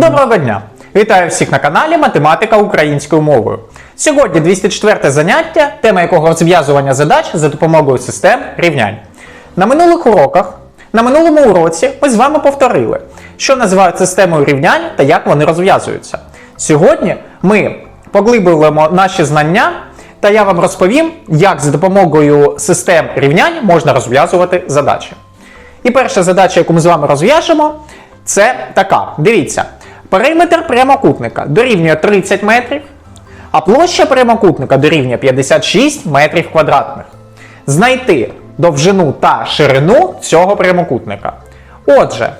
Доброго дня! Вітаю всіх на каналі Математика українською мовою. Сьогодні 204 заняття, тема якого розв'язування задач за допомогою систем рівнянь. На минулих уроках, на минулому уроці ми з вами повторили, що називають системою рівнянь та як вони розв'язуються. Сьогодні ми поглиблюємо наші знання, та я вам розповім, як за допомогою систем рівнянь можна розв'язувати задачі. І перша задача, яку ми з вами розв'яжемо, це така. Дивіться, периметр прямокутника дорівнює 30 метрів, а площа прямокутника дорівнює 56 метрів квадратних. Знайти довжину та ширину цього прямокутника. Отже,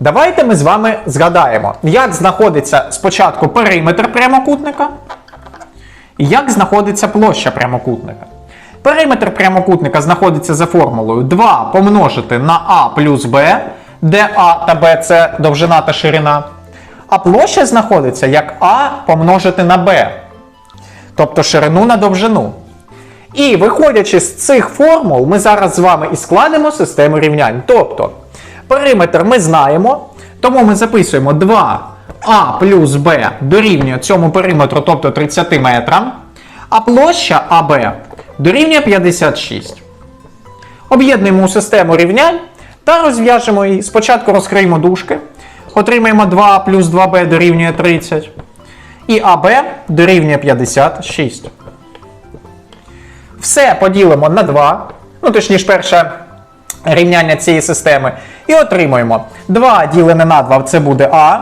давайте ми з вами згадаємо, як знаходиться спочатку периметр прямокутника і як знаходиться площа прямокутника. Периметр прямокутника знаходиться за формулою 2 помножити на А плюс Б, де А та Б це довжина та ширина. А площа знаходиться як А помножити на Б, тобто ширину на довжину. І виходячи з цих формул, ми зараз з вами і складемо систему рівнянь. Тобто, периметр ми знаємо, тому ми записуємо 2а плюс b дорівнює цьому периметру, тобто 30 метрам, а площа АБ дорівнює 56. Об'єднуємо у систему рівнянь та розв'яжемо її. Спочатку розкриємо дужки, отримаємо 2 плюс 2b дорівнює 30. І АБ дорівнює 56. Все поділимо на 2, ну точніше, перше рівняння цієї системи. І отримуємо 2 ділене на 2 це буде А,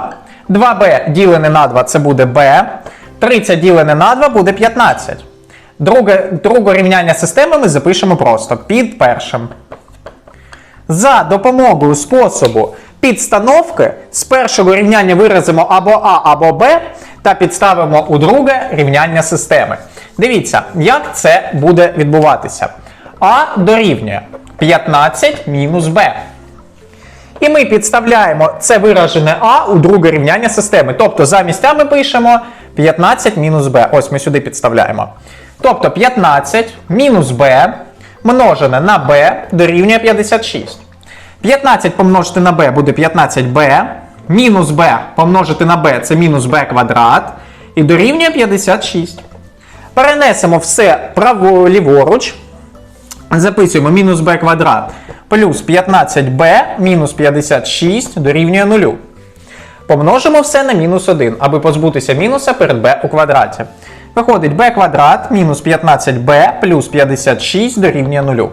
2b ділене на 2 це буде Б, 30 ділене на 2 буде 15. Друге, друге рівняння системи ми запишемо просто під першим. За допомогою способу підстановки з першого рівняння виразимо або А, або Б та підставимо у друге рівняння системи. Дивіться, як це буде відбуватися. А дорівнює 15 мінус Б. І ми підставляємо це виражене А у друге рівняння системи. Тобто замість А ми пишемо 15 мінус Б. Ось ми сюди підставляємо. Тобто 15 мінус Б множене на Б дорівнює 56. 15 помножити на b буде 15b. Мінус b помножити на b це мінус b квадрат. І дорівнює 56. Перенесемо все право ліворуч. Записуємо мінус b квадрат плюс 15b мінус 56 дорівнює 0. Помножимо все на мінус 1, аби позбутися мінуса перед b у квадраті. Виходить b квадрат мінус 15b плюс 56 дорівнює 0.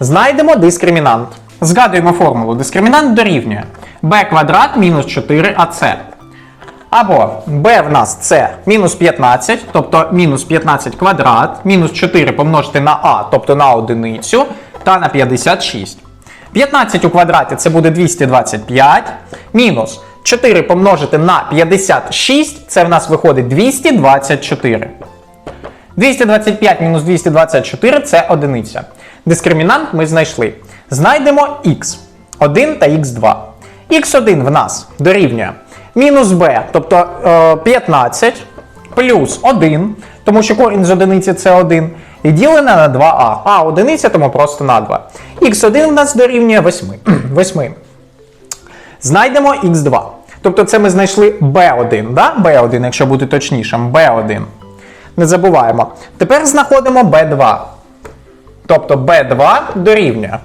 Знайдемо дискримінант. Згадуємо формулу. Дискримінант дорівнює b квадрат мінус 4ac. Або b в нас це мінус 15, тобто мінус 15 квадрат, мінус 4 помножити на а, тобто на одиницю, та на 56. 15 у квадраті це буде 225. Мінус 4 помножити на 56, це в нас виходить 224. 225 мінус 224 це одиниця. Дискримінант ми знайшли. Знайдемо х1 та х2. х1 в нас дорівнює мінус b, тобто е, 15 плюс 1, тому що корінь з одиниці це 1, і ділене на 2а. А одиниця, тому просто на 2. х1 в нас дорівнює 8. 8. Знайдемо х2. Тобто це ми знайшли b1, да? b1, якщо бути точнішим, b1. Не забуваємо. Тепер знаходимо b2. Тобто b2 дорівнює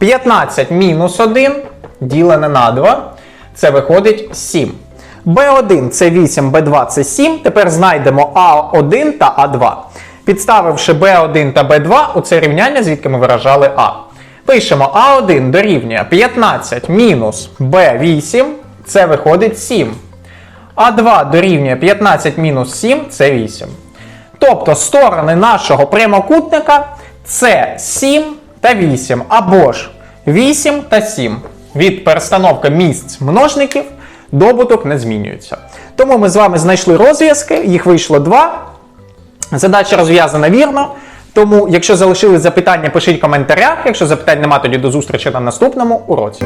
15 мінус 1 ділене на 2. Це виходить 7. b1 це 8, b2 це 7. Тепер знайдемо a1 та a2. Підставивши b1 та b2 у це рівняння, звідки ми виражали a. Пишемо a1 дорівнює 15 мінус b8, це виходить 7. А2 дорівнює 15 мінус 7 це 8. Тобто сторони нашого прямокутника це 7 та 8, або ж 8 та 7. Від перестановки місць множників добуток не змінюється. Тому ми з вами знайшли розв'язки, їх вийшло 2. Задача розв'язана вірно. Тому, якщо залишили запитання, пишіть в коментарях. Якщо запитань немає, тоді до зустрічі на наступному уроці.